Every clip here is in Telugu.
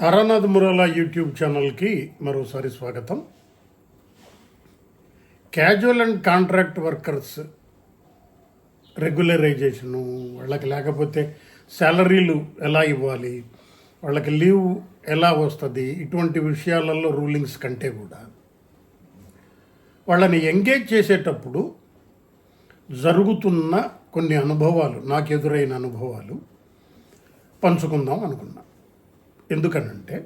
తారానాథ్ మురాలా యూట్యూబ్ ఛానల్కి మరోసారి స్వాగతం. Casual and contract workers regularisation వాళ్ళకి లేకపోతే శాలరీలు ఎలా ఇవ్వాలి వాళ్ళకి లీవ్ ఎలా వస్తుంది ఇటువంటి విషయాలలో రూలింగ్స్ కంటే కూడా. వాళ్ళని ఎంగేజ్ చేసేటప్పుడు జరుగుతున్న కొన్ని అనుభవాలు నాకు ఎదురైన అనుభవాలు పంచుకుందాం అనుకున్నా. ఎందుకనంటే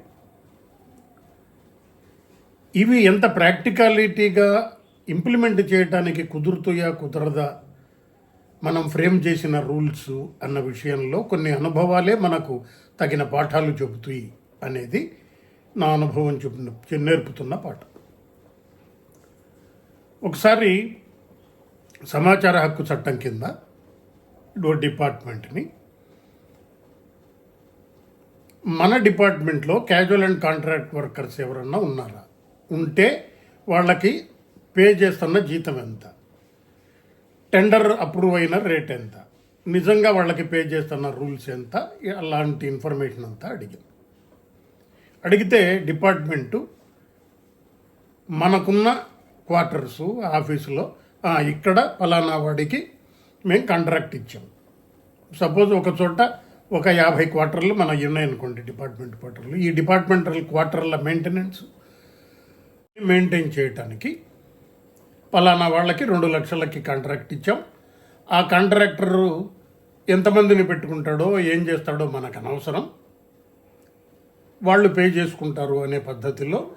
ఇవి ఎంత ప్రాక్టికాలిటీగా ఇంప్లిమెంట్ చేయడానికి కుదురుతాయా కుదరదా మనం ఫ్రేమ్ చేసిన రూల్స్ అన్న విషయంలో కొన్ని అనుభవాలే మనకు తగిన పాఠాలు చెబుతాయి అనేది నా అనుభవం చెప్పిన నేర్పుతున్న పాఠం. ఒకసారి సమాచార హక్కు చట్టం కింద డోర్ డిపార్ట్మెంట్ని మన డిపార్ట్మెంట్లో క్యాజువల్ అండ్ కాంట్రాక్ట్ వర్కర్స్ ఎవరన్నా ఉన్నారా? ఉంటే వాళ్ళకి పే చేస్తున్న జీతం ఎంత? టెండర్ అప్రూవ్ అయిన రేట్ ఎంత? నిజంగా వాళ్ళకి పే చేస్తున్న రూల్స్ ఎంత? అలాంటి ఇన్ఫర్మేషన్ అంతా అడిగింది అడిగితే డిపార్ట్మెంటు మనకున్న క్వార్టర్సు ఆఫీసులో ఇక్కడ ఫలానా వాడికి మేము కాంట్రాక్ట్ ఇచ్చాం. సపోజ్ ఒక చోట ఒక యాభై క్వార్టర్లు మన ఉన్నాయనుకోండి డిపార్ట్మెంట్ క్వార్టర్లు. ఈ డిపార్ట్మెంటల్ క్వార్టర్ల మెయింటెనెన్స్ మెయింటైన్ చేయటానికి పలానా వాళ్ళకి రెండు లక్షలకి కాంట్రాక్ట్ ఇచ్చాం. ఆ కాంట్రాక్టరు ఎంతమందిని పెట్టుకుంటాడో ఏం చేస్తాడో మనకు అనవసరం. వాళ్ళు పే చేసుకుంటారు అనే పద్ధతిలో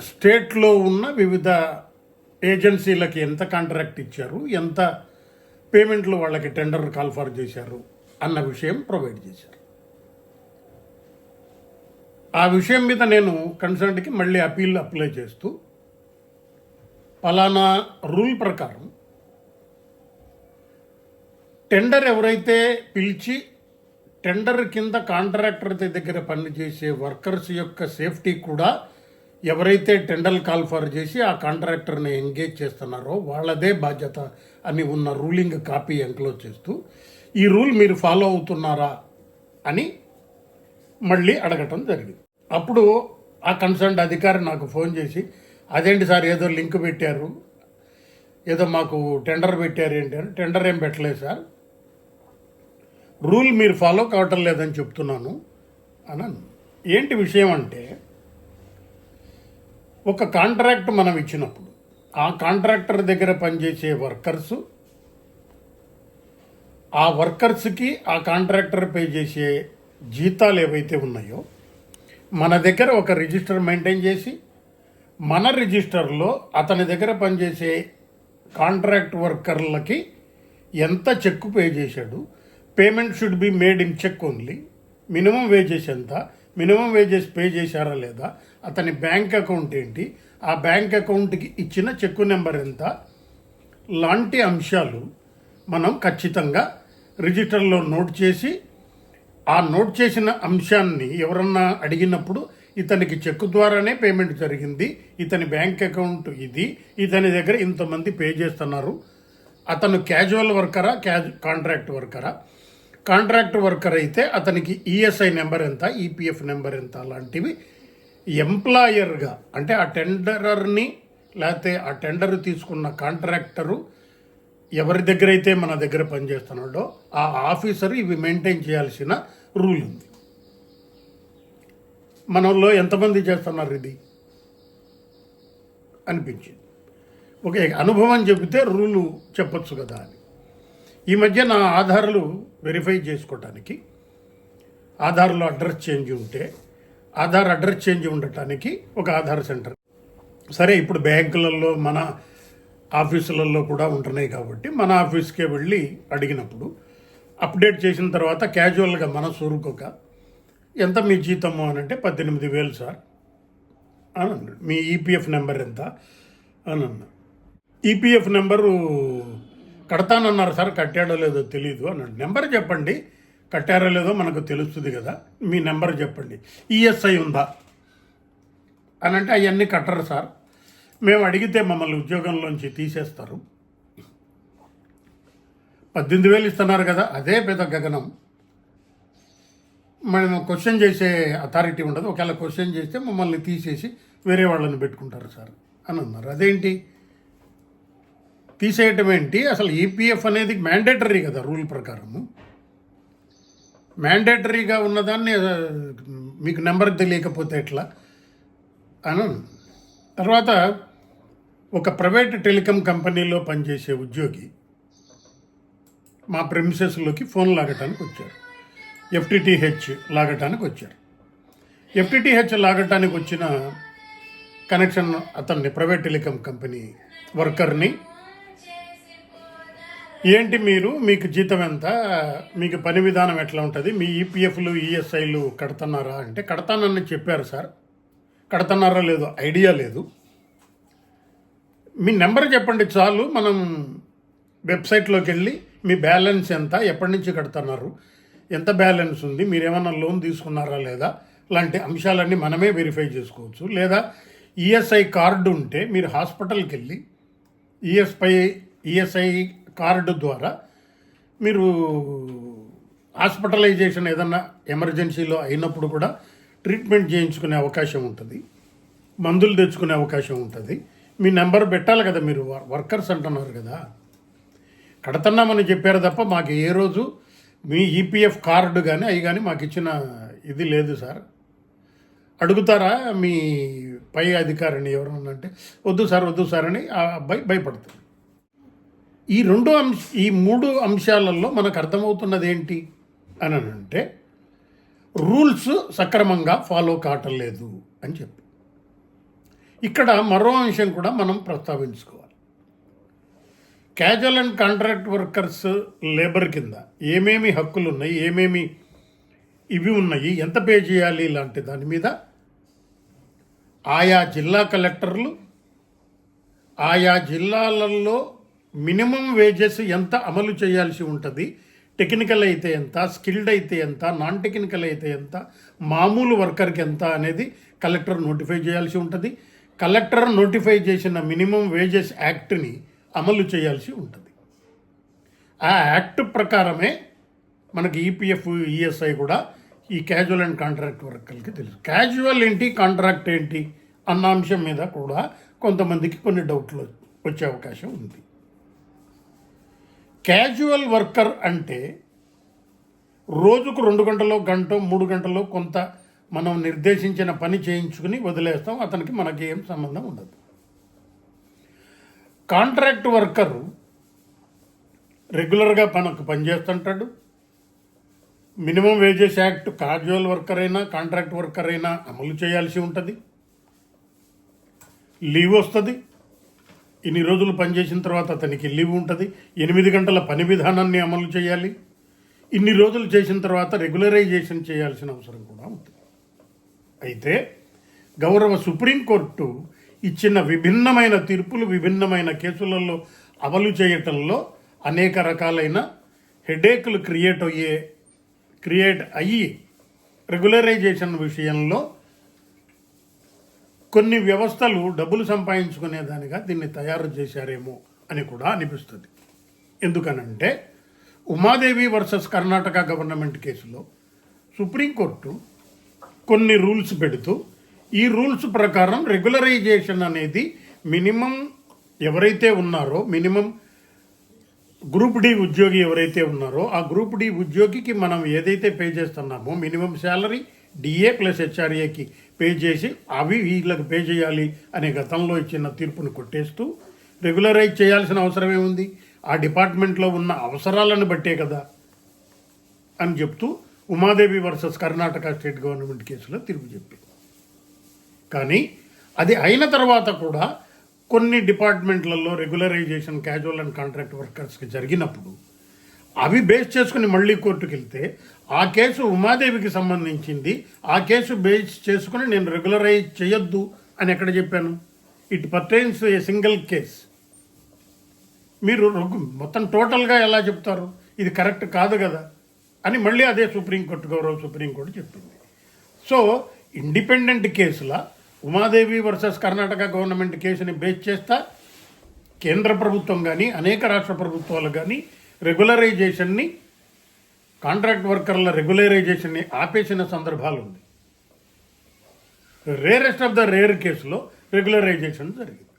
స్టేట్లో ఉన్న వివిధ ఏజెన్సీలకి ఎంత కాంట్రాక్ట్ ఇచ్చారు ఎంత పేమెంట్లు వాళ్ళకి టెండర్ కాల్ఫర్ చేశారు అన్న విషయం ప్రొవైడ్ చేశారు. ఆ విషయం మీద నేను కన్సర్న్కి మళ్ళీ అపీల్ అప్లై చేస్తూ పలానా రూల్ ప్రకారం టెండర్ ఎవరైతే పిలిచి టెండర్ కింద కాంట్రాక్టర్ దగ్గర పనిచేసే వర్కర్స్ యొక్క సేఫ్టీ కూడా ఎవరైతే టెండర్ కాల్ఫర్ చేసి ఆ కాంట్రాక్టర్ని ఎంగేజ్ చేస్తున్నారో వాళ్ళదే బాధ్యత అని ఉన్న రూలింగ్ కాపీ ఎంక్లోజ్ చేస్తూ ఈ రూల్ మీరు ఫాలో అవుతున్నారా అని మళ్ళీ అడగటం జరిగింది. అప్పుడు ఆ కన్సర్న్ అధికారి నాకు ఫోన్ చేసి అదేంటి సార్ ఏదో లింక్ పెట్టారు ఏదో మాకు టెండర్ పెట్టారు ఏంటి అని టెండర్ ఏం పెట్టలేదు సార్. రూల్ మీరు ఫాలో కావటం లేదని చెప్తున్నాను అని ఏంటి విషయం అంటే ఒక కాంట్రాక్ట్ మనం ఇచ్చినప్పుడు ఆ కాంట్రాక్టర్ దగ్గర పనిచేసే వర్కర్సు ఆ వర్కర్స్కి ఆ కాంట్రాక్టర్ పే చేసే జీతాలు ఏవైతే ఉన్నాయో మన దగ్గర ఒక రిజిస్టర్ మెయింటైన్ చేసి మన రిజిస్టర్లో అతని దగ్గర పనిచేసే కాంట్రాక్ట్ వర్కర్లకి ఎంత చెక్ పే చేశాడు payment should be made in cheque only minimum wages ఎంత మినిమం వేజెస్ పే చేశారా లేదా అతని బ్యాంక్ అకౌంట్ ఏంటి ఆ బ్యాంక్ అకౌంట్కి ఇచ్చిన చెక్కు నెంబర్ ఎంత లాంటి అంశాలు మనం ఖచ్చితంగా రిజిస్టర్లో నోట్ చేసి ఆ నోట్ చేసిన అంశాన్ని ఎవరన్నా అడిగినప్పుడు ఇతనికి చెక్ ద్వారానే పేమెంట్ జరిగింది. ఇతని బ్యాంక్ అకౌంట్ ఇది. ఇతని దగ్గర ఇంతమంది పే చేస్తున్నారు. అతను క్యాజువల్ వర్కరా క్యాజు కాంట్రాక్ట్ వర్కరా? కాంట్రాక్ట్ వర్కర్ అయితే అతనికి ఈఎస్ఐ నెంబర్ ఎంత ఈపీఎఫ్ నెంబర్ ఎంత లాంటివి ఎంప్లాయర్గా అంటే ఆ టెండరర్ని లేకపోతే ఆ టెండర్ తీసుకున్న కాంట్రాక్టరు ఎవరి దగ్గర అయితే మన దగ్గర పనిచేస్తున్నాడో ఆ ఆఫీసర్ ఇవి మెయింటైన్ చేయాల్సిన రూల్ ఉంది. మనలో ఎంతమంది చేస్తున్నారు ఇది? అనిపించింది. ఓకే అనుభవం చెబితే రూలు చెప్పచ్చు కదా అని. ఈ మధ్య నా ఆధార్లు వెరిఫై చేసుకోవటానికి ఆధార్లో అడ్రస్ చేంజ్ ఉంటే ఆధార్ అడ్రస్ చేంజ్ ఉండటానికి ఒక ఆధార్ సెంటర్ సరే ఇప్పుడు బ్యాంకులలో మన ఆఫీసులలో కూడా ఉంటున్నాయి కాబట్టి మన ఆఫీస్కే వెళ్ళి అడిగినప్పుడు అప్డేట్ చేసిన తర్వాత క్యాజువల్గా మన సూరుకోక ఎంత మీ జీతము? అని అంటే పద్దెనిమిది వేలు సార్. అని అన్నాడు. మీ ఈపీఎఫ్ నెంబర్ ఎంత? అని అన్నా. ఈపీఎఫ్ నెంబరు కడతానన్నారు సార్ కట్టాడో లేదో తెలియదు అన్నాడు. నెంబర్ చెప్పండి కట్టారో లేదో మనకు తెలుస్తుంది కదా మీ నెంబర్ చెప్పండి. ఈఎస్ఐ ఉందా? అని అంటే అవన్నీ కట్టరు సార్. మేము అడిగితే మమ్మల్ని ఉద్యోగంలోంచి తీసేస్తారు. పద్దెనిమిది వేలు ఇస్తున్నారు కదా అదే పెద్ద గగనం. మనం క్వశ్చన్ చేసే అథారిటీ ఉండదు. ఒకవేళ క్వశ్చన్ చేస్తే మమ్మల్ని తీసేసి వేరే వాళ్ళని పెట్టుకుంటారు సార్ అని అన్నారు. అదేంటి? తీసేయటం ఏంటి? అసలు ఈపీఎఫ్ అనేది మ్యాండేటరీ కదా రూల్ ప్రకారము. మ్యాండేటరీగా ఉన్నదాన్ని మీకు నెంబర్ తెలియకపోతే ఎట్లా? అని. తర్వాత ఒక ప్రైవేట్ టెలికాం కంపెనీలో పనిచేసే ఉద్యోగి మా ప్రెమిసెస్లోకి ఫోన్ లాగటానికి వచ్చారు. ఎఫ్టిటిహెచ్ లాగటానికి వచ్చారు. ఎఫ్టిటిహెచ్ లాగటానికి వచ్చిన కనెక్షన్ అతన్ని ప్రైవేట్ టెలికాం కంపెనీ వర్కర్ని ఏంటి మీరు? మీకు జీతం ఎంత? మీకు పని విధానం ఎట్లా ఉంటుంది? మీ ఈపీఎఫ్లు ఈఎస్ఐలు కడుతున్నారా? అంటే కడతానని చెప్పారు సార్. కడతన్నారా లేదో ఐడియా లేదు. మీ నెంబర్ చెప్పండి చాలు. మనం వెబ్సైట్లోకి వెళ్ళి మీ బ్యాలెన్స్ ఎంత ఎప్పటి నుంచి కడుతున్నారు ఎంత బ్యాలెన్స్ ఉంది మీరు ఏమన్నా లోన్ తీసుకున్నారా లేదా లాంటి అంశాలన్నీ మనమే వెరిఫై చేసుకోవచ్చు. లేదా ఈఎస్ఐ కార్డు ఉంటే మీరు హాస్పిటల్కి వెళ్ళి ఈఎస్ఐ ఈఎస్ఐ కార్డు ద్వారా మీరు హాస్పిటలైజేషన్ ఏదన్నా ఎమర్జెన్సీలో అయినప్పుడు కూడా ట్రీట్మెంట్ చేయించుకునే అవకాశం ఉంటుంది మందులు తెచ్చుకునే అవకాశం ఉంటుంది. మీ నెంబర్ పెట్టాలి కదా మీరు వర్- వర్కర్స్ అంటున్నారు కదా. కడుతున్నామని చెప్పారు తప్ప మాకు ఏ రోజు మీ ఈపీఎఫ్ కార్డు కానీ అవి కానీ మాకు ఇచ్చిన ఇది లేదు సార్. అడుగుతారా మీ పై అధికారిని ఎవరన్నా అంటే వద్దు సార్ వద్దు సార్ అని ఆ అబ్బాయి భయపడుతుంది. ఈ రెండు అంశ ఈ మూడు అంశాలలో మనకు అర్థమవుతున్నది ఏంటి అని అంటే రూల్స్ సక్రమంగా ఫాలో కావటం లేదు అని చెప్పి. ఇక్కడ మరో అంశం కూడా మనం ప్రస్తావించుకోవాలి. Casual and contract workers labour కింద ఏమేమి హక్కులు ఉన్నాయి ఏమేమి ఇవి ఉన్నాయి ఎంత పే చేయాలి ఇలాంటి దాని మీద ఆయా జిల్లా కలెక్టర్లు ఆయా జిల్లాలలో మినిమం వేజెస్ ఎంత అమలు చేయాల్సి ఉంటుంది టెక్నికల్ అయితే ఎంత స్కిల్డ్ అయితే ఎంత నాన్ టెక్నికల్ అయితే ఎంత మామూలు వర్కర్కి ఎంత అనేది కలెక్టర్ నోటిఫై చేయాల్సి ఉంటుంది. కలెక్టర్ నోటిఫై చేసిన మినిమం వేజెస్ యాక్ట్ని అమలు చేయాల్సి ఉంటుంది. ఆ యాక్ట్ ప్రకారమే మనకి ఈపీఎఫ్ ఈఎస్ఐ కూడా ఈ క్యాజువల్ అండ్ కాంట్రాక్ట్ వర్కర్లకి తెలుసు. క్యాజువల్ ఏంటి కాంట్రాక్ట్ ఏంటి అన్న అంశం మీద కూడా కొంతమందికి కొన్ని డౌట్లు వచ్చే అవకాశం ఉంది. క్యాజువల్ వర్కర్ అంటే రోజుకు రెండు గంటలో గంట మూడు గంటలో కొంత మనం నిర్దేశించిన పని చేయించుకుని వదిలేస్తాం. అతనికి మనకి ఏం సంబంధం ఉండదు. కాంట్రాక్ట్ వర్కరు రెగ్యులర్గా మనకు పనిచేస్తుంటాడు. Minimum wages act casual worker అయినా కాంట్రాక్ట్ వర్కర్ అయినా అమలు చేయాల్సి ఉంటుంది. లీవ్ వస్తుంది. ఇన్ని రోజులు పనిచేసిన తర్వాత అతనికి లీవ్ ఉంటుంది. ఎనిమిది గంటల పని విధానాన్ని అమలు చేయాలి. ఇన్ని రోజులు చేసిన తర్వాత రెగ్యులరైజేషన్ చేయాల్సిన అవసరం కూడా ఉంటుంది అయితే గౌరవ సుప్రీంకోర్టు ఇచ్చిన విభిన్నమైన తీర్పులు విభిన్నమైన కేసులలో అమలు చేయటంలో అనేక రకాలైన హెడేక్లు క్రియేట్ అయ్యే క్రియేట్ అయ్యి రెగ్యులరైజేషన్ విషయంలో కొన్ని వ్యవస్థలు డబ్బులు సంపాదించుకునేదానిగా దీన్ని తయారు చేశారేమో అని కూడా అనిపిస్తుంది. ఎందుకనంటే ఉమాదేవి వర్సెస్ కర్ణాటక గవర్నమెంట్ కేసులో సుప్రీంకోర్టు కొన్ని రూల్స్ పెడుతూ ఈ రూల్స్ ప్రకారం రెగ్యులరైజేషన్ అనేది మినిమం ఎవరైతే ఉన్నారో మినిమం గ్రూప్ డి ఉద్యోగి ఎవరైతే ఉన్నారో ఆ గ్రూప్ డి ఉద్యోగికి మనం ఏదైతే పే చేస్తున్నామో మినిమం శాలరీ డిఏ ప్లస్ హెచ్ఆర్ఏకి పే చేసి అవి వీళ్ళకి పే చేయాలి అనే గతంలో ఇచ్చిన తీర్పును కొట్టేస్తూ రెగ్యులరైజ్ చేయాల్సిన అవసరమే ఉంది ఆ డిపార్ట్మెంట్లో ఉన్న అవసరాలను బట్టే కదా అని చెప్తూ Umadevi versus Karnataka state government కేసులో తిరుగు చెప్పింది కానీ అది అయిన తర్వాత కూడా కొన్ని డిపార్ట్మెంట్లలో రెగ్యులరైజేషన్ క్యాజువల్ అండ్ కాంట్రాక్ట్ వర్కర్స్కి జరిగినప్పుడు అవి బేస్ చేసుకుని మళ్ళీ కోర్టుకు వెళ్తే ఆ కేసు ఉమాదేవికి సంబంధించింది ఆ కేసు బేస్ చేసుకుని నేను రెగ్యులరైజ్ చేయొద్దు అని ఎక్కడ చెప్పాను? It pertains a single case. మీరు మొత్తం టోటల్గా ఎలా చెప్తారు? ఇది కరెక్ట్ కాదు కదా? అని మళ్ళీ అదే సుప్రీంకోర్టు గౌరవ సుప్రీంకోర్టు చెప్పింది. సో ఇండిపెండెంట్ కేసుల ఉమాదేవి వర్సెస్ కర్ణాటక గవర్నమెంట్ కేసుని బేస్ చేస్తా కేంద్ర ప్రభుత్వం కానీ అనేక రాష్ట్ర ప్రభుత్వాలు కానీ రెగ్యులరైజేషన్ని కాంట్రాక్ట్ వర్కర్ల రెగ్యులరైజేషన్ని ఆపేసిన సందర్భాలు ఉంది. రేరెస్ట్ ఆఫ్ ద రేర్ కేసులో రెగ్యులరైజేషన్ జరిగింది.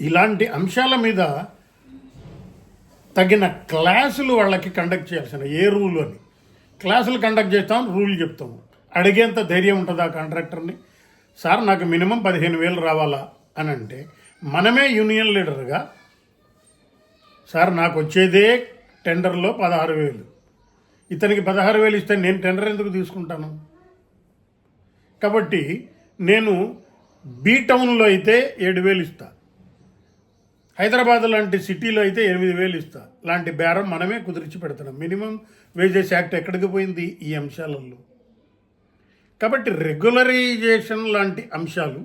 ఇలాంటి అంశాల మీద తగిన క్లాసులు వాళ్ళకి కండక్ట్ చేయాల్సిన ఏ రూల్ అని క్లాసులు కండక్ట్ చేస్తాం రూల్ చెప్తాము అడిగేంత ధైర్యం ఉంటుంది ఆ కాంట్రాక్టర్ని? సార్ నాకు మినిమం పదిహేను వేలు రావాలా అని అంటే మనమే యూనియన్ లీడర్గా సార్ నాకు వచ్చేదే టెండర్లో పదహారు వేలు. ఇతనికి పదహారు వేలు ఇస్తే నేను టెండర్ ఎందుకు తీసుకుంటాను? కాబట్టి నేను బీ టౌన్లో అయితే ఏడు వేలు ఇస్తా. హైదరాబాద్ లాంటి సిటీలో అయితే ఎనిమిది వేలు ఇస్తా. లాంటి బేరం మనమే కుదిర్చి పెడుతున్నాం. మినిమం వేజెస్ యాక్ట్ ఎక్కడికి పోయింది? ఈ అంశాలలో. కాబట్టి రెగ్యులరైజేషన్ లాంటి అంశాలు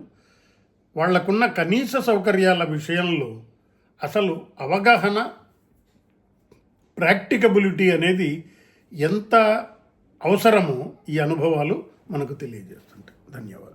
వాళ్ళకున్న కనీస సౌకర్యాల విషయంలో అసలు అవగాహన ప్రాక్టికబిలిటీ అనేది ఎంత అవసరమో ఈ అనుభవాలు మనకు తెలియజేస్తుంటాయి. ధన్యవాదాలు.